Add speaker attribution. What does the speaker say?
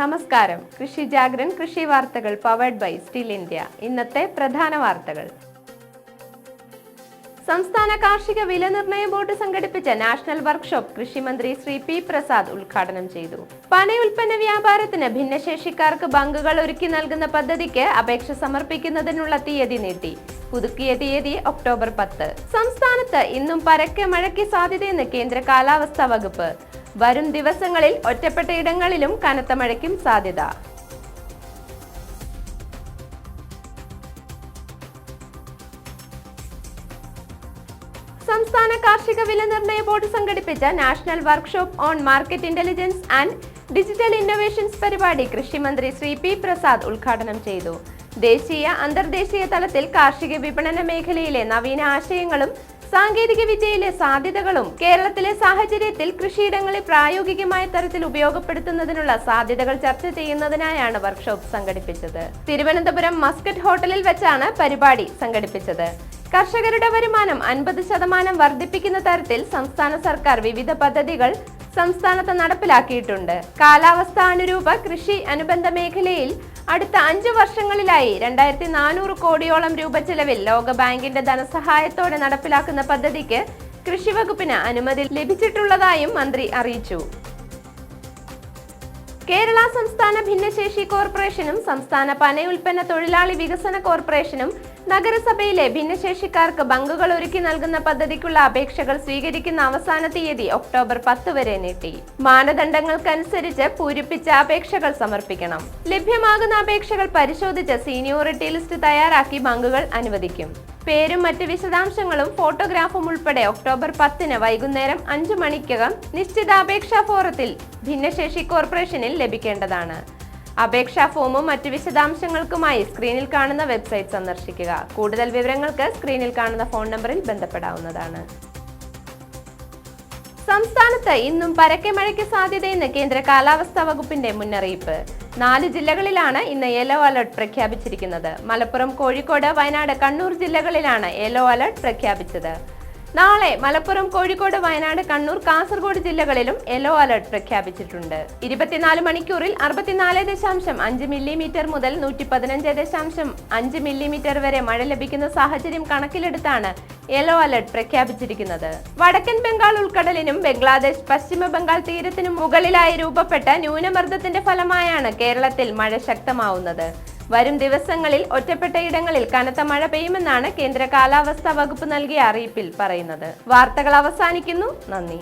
Speaker 1: നമസ്കാരം. കൃഷി ജാഗ്രൻ കൃഷി വാർത്തകൾ പവേഡ് ബൈ സ്റ്റിൽ ഇന്ത്യ ഇന്നത്തെ പ്രധാന വാർത്തകൾ. സംസ്ഥാന കാർഷിക വില നിർണയ ബോർഡ് സംഘടിപ്പിച്ച നാഷണൽ വർക്ക്ഷോപ്പ് കൃഷിമന്ത്രി ശ്രീ പി പ്രസാദ് ഉദ്ഘാടനം ചെയ്തു. പന ഉൽപ്പന്ന വ്യാപാരത്തിന് ഭിന്നശേഷിക്കാർക്ക് ബാങ്കുകൾ ഒരുക്കി നൽകുന്ന പദ്ധതിക്ക് അപേക്ഷ സമർപ്പിക്കുന്നതിനുള്ള തീയതി നീട്ടി. പുതുക്കിയ തീയതി ഒക്ടോബർ പത്ത്. സംസ്ഥാനത്ത് ഇന്നും പരക്കെ മഴയ്ക്ക് സാധ്യതയെന്ന് കേന്ദ്ര കാലാവസ്ഥാ വകുപ്പ്. വരും ദിവസങ്ങളിൽ ഒറ്റപ്പെട്ട ഇടങ്ങളിലും കനത്ത മഴയ്ക്കും സാധ്യത. സംസ്ഥാന കാർഷിക വില നിർണയ ബോർഡ് സംഘടിപ്പിച്ച national workshop on market intelligence and digital innovations പരിപാടി കൃഷിമന്ത്രി ശ്രീ പി പ്രസാദ് ഉദ്ഘാടനം ചെയ്തു. ദേശീയ അന്തർദേശീയ തലത്തിൽ കാർഷിക വിപണന മേഖലയിലെ നവീന ആശയങ്ങളും സാങ്കേതിക വിദ്യയിലെ സാധ്യതകളും കേരളത്തിലെ സാഹചര്യത്തിൽ കൃഷിയിടങ്ങളെ പ്രായോഗികമായ തരത്തിൽ ഉപയോഗപ്പെടുത്തുന്നതിനുള്ള സാധ്യതകൾ ചർച്ച ചെയ്യുന്നതിനായാണ് വർക്ക്ഷോപ്പ് സംഘടിപ്പിച്ചത്. തിരുവനന്തപുരം മസ്കറ്റ് ഹോട്ടലിൽ വെച്ചാണ് പരിപാടി സംഘടിപ്പിച്ചത്. കർഷകരുടെ വരുമാനം അൻപത് ശതമാനം വർദ്ധിപ്പിക്കുന്ന തരത്തിൽ സംസ്ഥാന സർക്കാർ വിവിധ പദ്ധതികൾ സംസ്ഥാനത്ത് നടപ്പിലാക്കിയിട്ടുണ്ട്. കാലാവസ്ഥ അനുരൂപ കൃഷി അനുബന്ധ മേഖലയിൽ അടുത്ത അഞ്ചു വർഷങ്ങളിലായി രണ്ടായിരത്തി നാനൂറ് കോടിയോളം രൂപ ചെലവിൽ ലോകബാങ്കിന്റെ ധനസഹായത്തോടെ നടപ്പിലാക്കുന്ന പദ്ധതിക്ക് കൃഷി വകുപ്പിന് അനുമതി ലഭിച്ചിട്ടുള്ളതായും മന്ത്രി അറിയിച്ചു. കേരള സംസ്ഥാന ഭിന്നശേഷി കോർപ്പറേഷനും സംസ്ഥാന പന ഉൽപ്പന്ന തൊഴിലാളി വികസന കോർപ്പറേഷനും നഗരസഭയിലെ ഭിന്നശേഷിക്കാർക്ക് ബങ്കുകൾ ഒരുക്കി നൽകുന്ന പദ്ധതിക്കുള്ള അപേക്ഷകൾ സ്വീകരിക്കുന്ന അവസാന തീയതി ഒക്ടോബർ പത്ത് വരെ നീട്ടി. മാനദണ്ഡങ്ങൾക്കനുസരിച്ച് പൂരിപ്പിച്ച അപേക്ഷകൾ സമർപ്പിക്കണം. ലഭ്യമാകുന്ന അപേക്ഷകൾ പരിശോധിച്ച് സീനിയോറിറ്റി ലിസ്റ്റ് തയ്യാറാക്കി ബങ്കുകൾ അനുവദിക്കും. പേരും മറ്റ് വിശദാംശങ്ങളും ഫോട്ടോഗ്രാഫും ഉൾപ്പെടെ ഒക്ടോബർ പത്തിന് വൈകുന്നേരം അഞ്ചു മണിക്കകം നിശ്ചിത അപേക്ഷാ ഫോറത്തിൽ ഭിന്നശേഷി കോർപ്പറേഷനിൽ ലഭിക്കേണ്ടതാണ്. അപേക്ഷാ ഫോമും മറ്റ് വിശദാംശങ്ങൾക്കുമായി സ്ക്രീനിൽ കാണുന്ന വെബ്സൈറ്റ് സന്ദർശിക്കുക. കൂടുതൽ വിവരങ്ങൾക്ക് സ്ക്രീനിൽ കാണുന്ന ഫോൺ നമ്പറിൽ ബന്ധപ്പെടാവുന്നതാണ്. സംസ്ഥാനത്ത് ഇന്നും പരക്കെ മഴയ്ക്ക് സാധ്യതയെന്ന് കേന്ദ്ര കാലാവസ്ഥാ വകുപ്പിന്റെ മുന്നറിയിപ്പ്. നാല് ജില്ലകളിലാണ് ഇന്ന് യെല്ലോ അലർട്ട് പ്രഖ്യാപിച്ചിരിക്കുന്നത്. മലപ്പുറം കോഴിക്കോട് വയനാട് കണ്ണൂർ ജില്ലകളിലാണ് യെല്ലോ അലർട്ട് പ്രഖ്യാപിച്ചത്. നാളെ മലപ്പുറം കോഴിക്കോട് വയനാട് കണ്ണൂർ കാസർഗോഡ് ജില്ലകളിലും യെല്ലോ അലർട്ട് പ്രഖ്യാപിച്ചിട്ടുണ്ട്. ഇരുപത്തിനാല് മണിക്കൂറിൽ അറുപത്തിനാല് ദശാംശം അഞ്ച് മില്ലിമീറ്റർ മുതൽ നൂറ്റി പതിനഞ്ച് ദശാംശം അഞ്ച് മില്ലിമീറ്റർ വരെ മഴ ലഭിക്കുന്ന സാഹചര്യം കണക്കിലെടുത്താണ് യെല്ലോ അലർട്ട് പ്രഖ്യാപിച്ചിരിക്കുന്നത്. വടക്കൻ ബംഗാൾ ഉൾക്കടലിനും ബംഗ്ലാദേശ് പശ്ചിമ ബംഗാൾ തീരത്തിനും മുകളിലായി രൂപപ്പെട്ട ന്യൂനമർദ്ദത്തിന്റെ ഫലമായാണ് കേരളത്തിൽ മഴ ശക്തമാവുന്നത്. വരും ദിവസങ്ങളിൽ ഒറ്റപ്പെട്ട ഇടങ്ങളിൽ കനത്ത മഴ പെയ്യുമെന്നാണ് കേന്ദ്ര കാലാവസ്ഥാ വകുപ്പ് നൽകിയ അറിയിപ്പിൽ പറയുന്നത്. വാർത്തകൾ അവസാനിക്കുന്നു. നന്ദി.